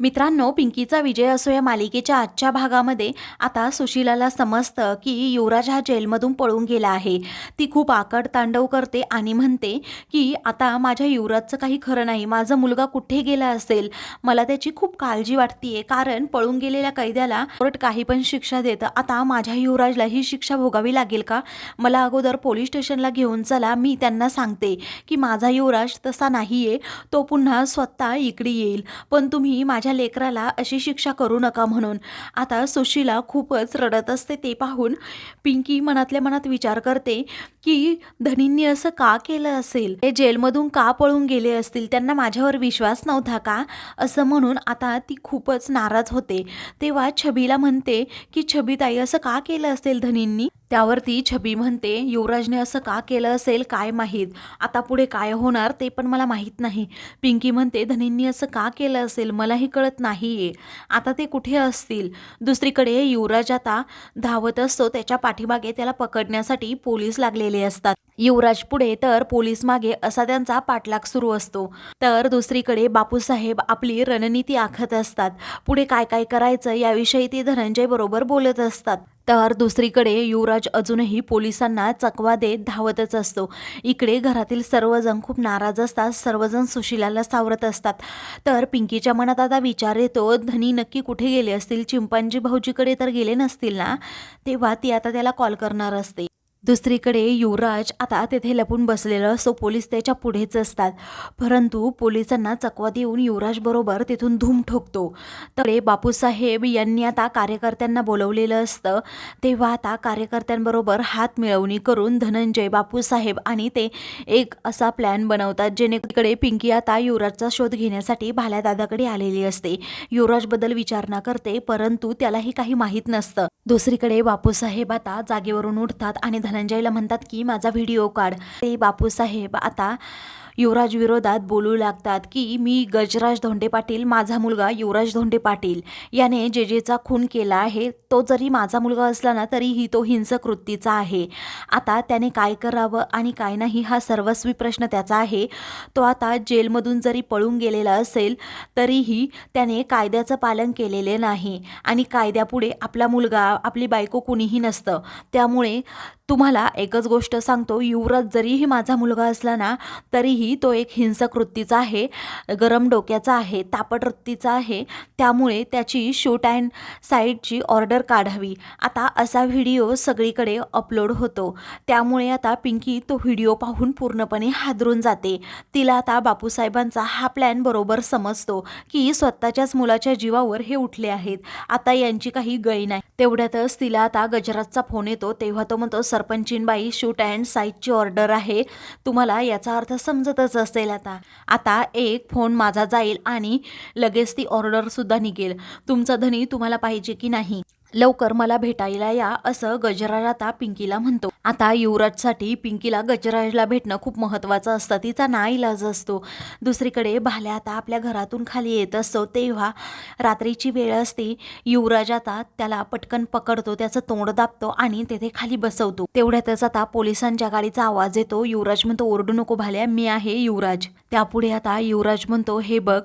मित्रांनो पिंकीचा विजय असो या मालिकेच्या आजच्या भागामध्ये आता सुशीलाला समजतं की युवराज हा जेलमधून पळून गेला आहे. ती खूप आकड तांडव करते आणि म्हणते की आता माझ्या युवराजचं काही खरं नाही. माझा मुलगा कुठे गेला असेल? मला त्याची खूप काळजी वाटतीये. कारण पळून गेलेल्या कैद्याला कोर्ट काही पण शिक्षा देतं. आता माझ्या युवराजला ही शिक्षा भोगावी लागेल का? मला अगोदर पोलीस स्टेशनला घेऊन चला. मी त्यांना सांगते की माझा युवराज तसा नाही आहे तो पुन्हा स्वतः इकडे येईल. पण तुम्ही माझ्या लेकराला अशी शिक्षा करू नका म्हणून. आता सुशीला खूपच रडत असते ते पाहून पिंकी मनातल्या मनात विचार करते की धनींनी असं का केलं असेल? ते जेलमधून का पळून गेले असतील? त्यांना माझ्यावर विश्वास नव्हता का? असं म्हणून आता ती खूपच नाराज होते. तेव्हा छबीला म्हणते की छबीताई असं का केलं असेल धनींनी? त्यावरती छबी म्हणते युवराजने असं का केलं असेल काय माहीत? आता पुढे काय होणार ते पण मला माहीत नाही. पिंकी म्हणते धनींनी असं का केलं असेल? मलाही कळत नाहीये आता ते कुठे असतील? दुसरीकडे युवराज आता धावत असतो. त्याच्या पाठीमागे त्याला पकडण्यासाठी पोलीस लागलेले असतात. युवराज पुढे तर पोलीस मागे असा त्यांचा पाठलाग सुरू असतो. तर दुसरीकडे बापूसाहेब आपली रणनीती आखत असतात. पुढे काय काय करायचं याविषयी ते धनंजय बरोबर बोलत असतात. तर दुसरीकडे युवराज अजूनही पोलिसांना चकवा देत धावतच असतो. इकडे घरातील सर्वजण खूप नाराज असतात. सर्वजण सुशिलाला सावरत असतात. तर पिंकीच्या मनात आता विचार येतो धनी नक्की कुठे गेले असतील? चिंपांजी भाऊजीकडे तर गेले नसतील ना? तेव्हा ती आता त्याला कॉल करणार असते. दुसरीकडे युवराज आता तेथे लपून बसलेला असतो. पोलीस त्याच्या पुढेच असतात. परंतु पोलिसांना चकवा देऊन युवराज बरोबर तिथून धूम ठोकतो. तर बापूसाहेब यांनी आता कार्यकर्त्यांना बोलवलेलं असतं. तेव्हा आता कार्यकर्त्यांबरोबर हात मिळवणी करून धनंजय बापूसाहेब आणि ते एक असा प्लॅन बनवतात जेणेकडे पिंकी आता युवराजचा शोध घेण्यासाठी भाल्या दादाकडे आलेली असते. युवराजबद्दल विचारणा करते परंतु त्यालाही काही माहीत नसतं. दुसरीकडे बापूसाहेब आता जागेवरून उठतात आणि धन धनंजयला म्हणतात की माझा व्हिडिओ काढ. ते बापूसाहेब आता युवराज विरोधात बोलू लागतात की मी गजराज धोंडे पाटील माझा मुलगा युवराज धोंडे पाटील याने जे जेचा खून केला आहे तो जरी माझा मुलगा असला ना तरीही तो हिंसक वृत्तीचा आहे. आता त्याने काय करावं आणि काय नाही हा सर्वस्वी प्रश्न त्याचा आहे. तो आता जेलमधून जरी पळून गेलेला असेल तरीही त्याने कायद्याचं पालन केलेले नाही. आणि कायद्यापुढे आपला मुलगा आपली बायको कुणीही नसतं. त्यामुळे तुम्हाला एकच गोष्ट सांगतो युवराज जरीही माझा मुलगा असला ना तरीही तो एक हिंसक वृत्तीचा आहे गरम डोक्याचा आहे तापट वृत्तीचा आहे त्यामुळे त्याची शूट अँड साईडची ऑर्डर काढावी. आता असा व्हिडिओ सगळीकडे अपलोड होतो. त्यामुळे आता पिंकी तो व्हिडिओ पाहून पूर्णपणे हादरून जाते. तिला आता बापूसाहेबांचा हा प्लॅन बरोबर समजतो की स्वतःच्याच मुलाच्या जीवावर हे उठले आहेत. आता यांची काही गळी नाही. तेवढ्यातच तिला आता गजरातचा फोन येतो तेव्हा तो म्हणतो सरपंचीनबाई शूट अँड साईजची ऑर्डर आहे. तुम्हाला याचा अर्थ समजतच असेल आता. आता एक फोन माझा जाईल आणि लगेच ती ऑर्डरसुद्धा निघेल. तुमचा धनी तुम्हाला पाहिजे की नाही? लवकर मला भेटायला या असं गजराज आता पिंकीला म्हणतो. आता युवराजसाठी पिंकीला गजराजला भेटणं खूप महत्त्वाचं असतं. तिचा नाईलाज असतो. दुसरीकडे भाल्या आता आपल्या घरातून खाली येत असतो. तेव्हा रात्रीची वेळ असते. युवराज आता त्याला पटकन पकडतो. त्याचं तोंड दाबतो आणि तेथे खाली बसवतो. तेवढ्यातच आता पोलिसांच्या गाडीचा आवाज येतो. युवराज म्हणतो ओरडू नको भाल्या मी आहे युवराज. त्यापुढे आता युवराज म्हणतो हे बघ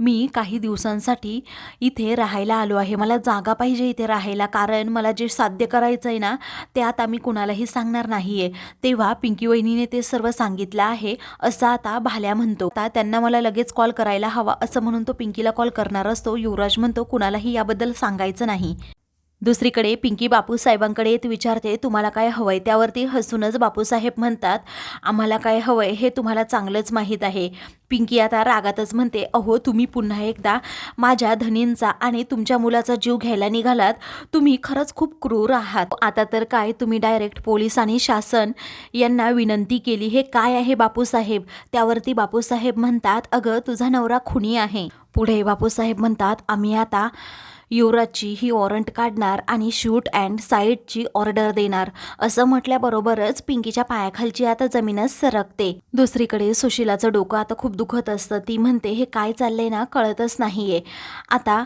मी काही दिवसांसाठी इथे राहायला आलो आहे. मला जागा पाहिजे इथे राहायला. कारण मला जे साध्य करायचं आहे ना ते आता मी कुणालाही सांगणार नाही आहे तेव्हा पिंकी वहिनीने ते सर्व सांगितलं आहे असं आता भाल्या म्हणतो. आता त्यांना मला लगेच कॉल करायला हवा असं म्हणून तो पिंकीला कॉल करणार असतो. युवराज म्हणतो कुणालाही याबद्दल सांगायचं नाही. दुसरीकडे पिंकी बापूसाहेबांकडे येत विचारते तुम्हाला काय हवंय? त्यावरती हसूनच बापूसाहेब म्हणतात आम्हाला काय हवंय हे तुम्हाला चांगलंच माहीत आहे. पिंकी आता रागातच म्हणते अहो तुम्ही पुन्हा एकदा माझ्या धनींचा आणि तुमच्या मुलाचा जीव घ्यायला निघालात. तुम्ही खरंच खूप क्रूर आहात. आता तर काय तुम्ही डायरेक्ट पोलीस आणि शासन यांना विनंती केली हे काय आहे बापूसाहेब? त्यावरती बापूसाहेब म्हणतात अगं तुझा नवरा खुनी आहे. पुढे बापूसाहेब म्हणतात आम्ही आता युवराजची ही वॉरंट काढणार आणि शूट अँड साईडची ऑर्डर देणार. असं म्हटल्याबरोबरच पिंकीच्या पायाखालची आता जमीनच सरकते. दुसरीकडे सुशिलाचं डोकं आता खूप दुखत असतं. ती म्हणते हे काय चाललंय ना कळतच नाहीये. आता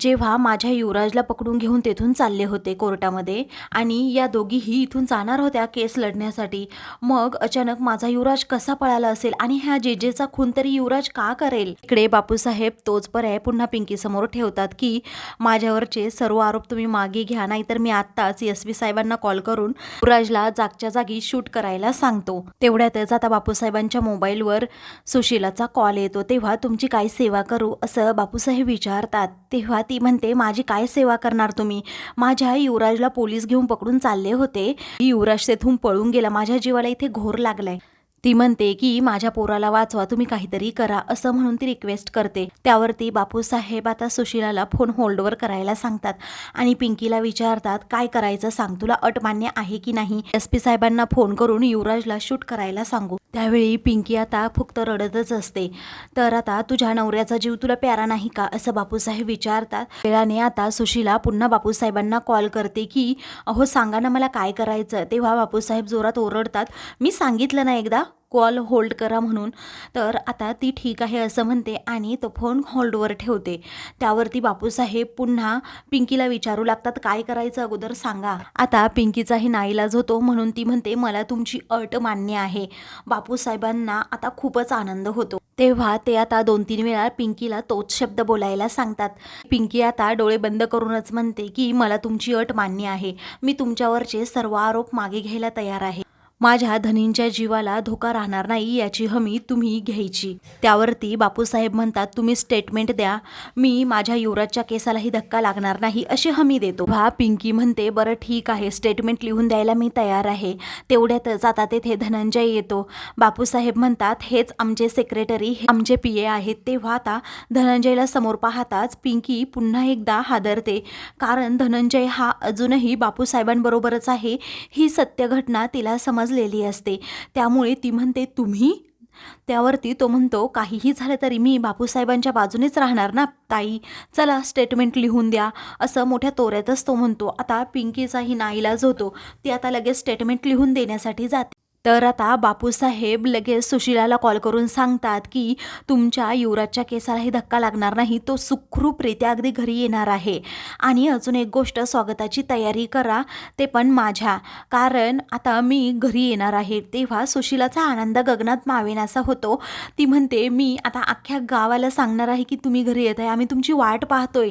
जेव्हा माझ्या युवराजला पकडून घेऊन तेथून चालले होते कोर्टामध्ये आणि या दोघीही इथून जाणार होत्या केस लढण्यासाठी मग अचानक माझा युवराज कसा पळाला असेल आणि ह्या जेजेचा खून तरी युवराज का करेल? इकडे बापूसाहेब तोच पर्याय पुन्हा पिंकी समोर ठेवतात की माझ्यावरचे सर्व आरोप तुम्ही मागे घ्या नाहीतर मी आत्ताच एस पी साहेबांना कॉल करून युवराजला जागच्या जागी शूट करायला सांगतो. तेवढ्यातच आता बापूसाहेबांच्या मोबाईलवर सुशीलाचा कॉल येतो. तेव्हा तुमची काय सेवा करू असं बापूसाहेब विचारतात. तेव्हा ती म्हणते माझी काय सेवा करणार तुम्ही? माझ्या युवराजला पोलीस घेऊन पकडून चालले होते. युवराज तेथून पळून गेला. माझ्या जीवाला इथे घोर लागलाय. ती म्हणते की माझ्या पोराला वाचवा तुम्ही काहीतरी करा असं म्हणून ती रिक्वेस्ट करते. त्यावरती बापूसाहेब आता सुशिलाला फोन होल्डवर करायला सांगतात आणि पिंकीला विचारतात काय करायचं सांग तुला अट मान्य आहे की नाही? एस पी साहेबांना फोन करून युवराजला शूट करायला सांगू. त्यावेळी पिंकी आता फक्त रडतच असते. तर आता तुझ्या नवऱ्याचा जीव तुला प्यारा नाही का? असं बापूसाहेब विचारतात. वेळाने आता सुशिला पुन्हा बापूसाहेबांना कॉल करते की अहो सांगा ना मला काय करायचं? तेव्हा बापूसाहेब जोरात ओरडतात मी सांगितलं ना एकदा कॉल होल्ड करा म्हणून. तर आता ती ठीक आहे असं म्हणते आणि तो फोन होल्डवर ठेवते. त्यावरती बापूसाहेब पुन्हा पिंकीला विचारू लागतात काय करायचं अगोदर सांगा. आता पिंकीचाही नाईलाज होतो म्हणून ती म्हणते मला तुमची अट मान्य आहे. बापूसाहेबांना आता खूपच आनंद होतो. तेव्हा ते आता दोन तीन वेळा पिंकीला तोच शब्द बोलायला सांगतात. पिंकी आता डोळे बंद करूनच म्हणते की मला तुमची अट मान्य आहे. मी तुमच्यावरचे सर्व आरोप मागे घ्यायला तयार आहे. माझ्या धनींच्या जीवाला धोका राहणार नाही याची हमी तुम्ही घ्यायची. त्यावरती बापूसाहेब म्हणतात तुम्ही स्टेटमेंट द्या. मी माझ्या युवराजच्या केसालाही धक्का लागणार नाही अशी हमी देतो. भा पिंकी म्हणते बरं ठीक आहे स्टेटमेंट लिहून द्यायला मी तयार आहे. तेवढ्यातच आता तेथे धनंजय येतो. बापूसाहेब म्हणतात हेच आमचे सेक्रेटरी हे आमचे पी ए आहेत. तेव्हा आता धनंजयला समोर पाहताच पिंकी पुन्हा एकदा हादरते. कारण धनंजय हा अजूनही बापूसाहेबांबरोबरच आहे. ही सत्य घटना तिला समज समजलेली असते. त्यामुळे ती म्हणते तुम्ही? त्यावरती तो म्हणतो काहीही झालं तरी मी बापूसाहेबांच्या बाजूनेच राहणार ना ताई? चला स्टेटमेंट लिहून द्या. असं मोठ्या तोऱ्यातच तो म्हणतो. आता पिंकीचाही नाईलाज होतो. ती आता लगेच स्टेटमेंट लिहून देण्यासाठी जाते. तर आता बापूसाहेब लगेच सुशिलाला कॉल करून सांगतात की तुमच्या युवराजच्या केसालाही धक्का लागणार नाही तो सुखरूपरित्या अगदी घरी येणार आहे. आणि अजून एक गोष्ट स्वागताची तयारी करा ते पण माझ्या. कारण आता मी घरी येणार आहे. तेव्हा सुशिलाचा आनंद गगनात मावेनासा होतो. ती म्हणते मी आता अख्ख्या गावाला सांगणार आहे की तुम्ही घरी येत आहे आम्ही तुमची वाट पाहतोय.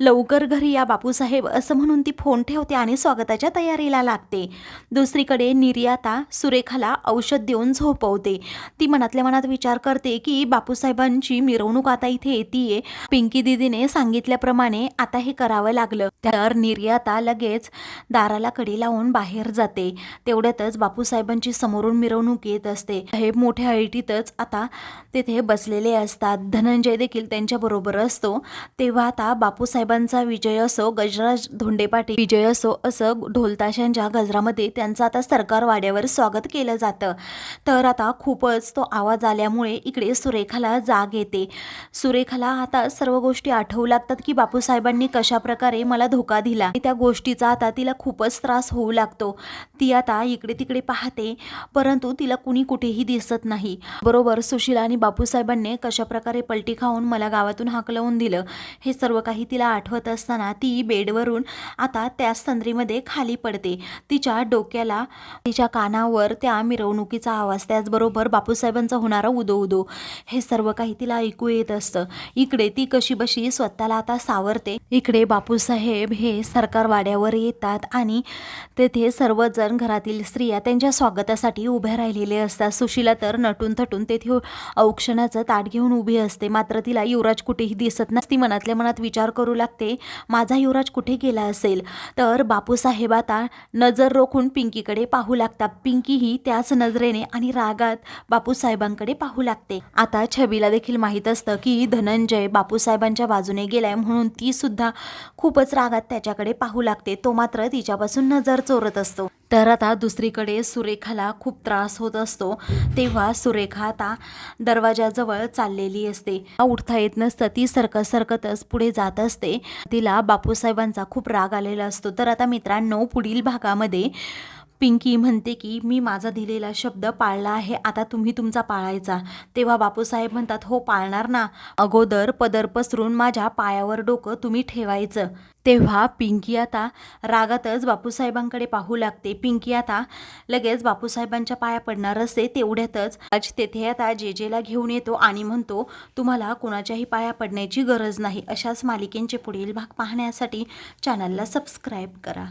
लवकर घरी या बापूसाहेब. असं म्हणून ती फोन ठेवते आणि स्वागताच्या तयारीला लागते. दुसरीकडे निर्याता सुरेखाला औषध देऊन झोपवते. ती मनातल्या मनात विचार करते की बापूसाहेबांची मिरवणूक आता इथे येतीये. पिंकी दिदीने सांगितल्याप्रमाणे आता हे करावं लागलं. तर निर्याता लगेच दाराला कडी लावून बाहेर जाते. तेवढ्यातच बापूसाहेबांची समोरून मिरवणूक येत असते. हे मोठ्या ऐटीतच आता तेथे बसलेले असतात. धनंजय देखील त्यांच्या बरोबर असतो. तेव्हा आता बापूसाहेबांचा विजय असो गजराज धोंडे पाटील विजय असो असं ढोलताशांच्या गजरामध्ये त्यांचं आता सरकार वाड्यावर स्वागत केलं जातं. तर आता खूपच तो आवाज आल्यामुळे इकडे सुरेखाला जाग येते. सुरेखाला आता सर्व गोष्टी आठवू लागतात की बापूसाहेबांनी कशा प्रकारे मला धोका दिला. त्या गोष्टीचा आता तिला खूपच त्रास होऊ लागतो. ती आता इकडे तिकडे पाहते परंतु तिला कुणी कुठेही दिसत नाही. बरोबर सुशीला आणि बापूसाहेबांनी कशाप्रकारे पलटी खाऊन मला गावातून हाकलवून दिलं हे सर्व काही तिला आठवत असताना ती बेडवरून आता त्याच संद्रीमध्ये खाली पडते. तिच्या डोक्याला तिच्या कानावर त्या मिरवणुकीचा आवाज त्याचबरोबर बापूसाहेबांचा होणारा उदो उदो हे सर्व काही तिला ऐकू येत असतं. इकडे ती कशी बशी स्वतःला आता सावरते. इकडे बापूसाहेब हे सरकार वाड्यावर येतात आणि तेथे सर्वजण घरातील स्त्रिया त्यांच्या स्वागतासाठी उभ्या राहिलेले असतात. सुशीला तर नटून थटून तेथे औक्षणाचं ताट घेऊन उभी असते. मात्र तिला युवराज कुठेही दिसत नसती. मनातल्या मनात विचार करू लागते माझा युवराज कुठे गेला असेल? तर बापूसाहेब आता नजर रोखून पिंकीकडे पाहू लागतात. पिंकी ही ती त्याच नजरेने आणि रागात बापूसाहेबांकडे पाहू लागते. आता छबीला देखील माहीत असतं की धनंजय बापूसाहेबांच्या बाजूने गेलाय म्हणून ती सुद्धा खूपच रागात त्याच्याकडे पाहू लागते. तो मात्र तिच्यापासून नजर चोरत असतो. तर आता दुसरीकडे सुरेखाला खूप त्रास होत असतो. तेव्हा सुरेखा आता दरवाजाजवळ चाललेली असते. उठता येत नसतं. ती सरकत सरकतच पुढे जात असते. तिला बापूसाहेबांचा खूप राग आलेला असतो. तर आता मित्रांनो पुढील भागामध्ये पिंकी म्हणते की मी माझा दिलेला शब्द पाळला आहे आता तुम्ही तुमचा पाळायचा. तेव्हा बापूसाहेब म्हणतात हो पाळणार ना. अगोदर पदर पसरून माझ्या पायावर डोकं तुम्ही ठेवायचं. तेव्हा पिंकी आता रागातच बापूसाहेबांकडे पाहू लागते. पिंकी आता लगेच बापूसाहेबांच्या पाया पडणार असते तेवढ्यातच आज तेथे आता जेजेला घेऊन येतो आणि म्हणतो तुम्हाला कुणाच्याही पाया पडण्याची गरज नाही. अशाच मालिकेंचे पुढील भाग पाहण्यासाठी चॅनलला सबस्क्राईब करा.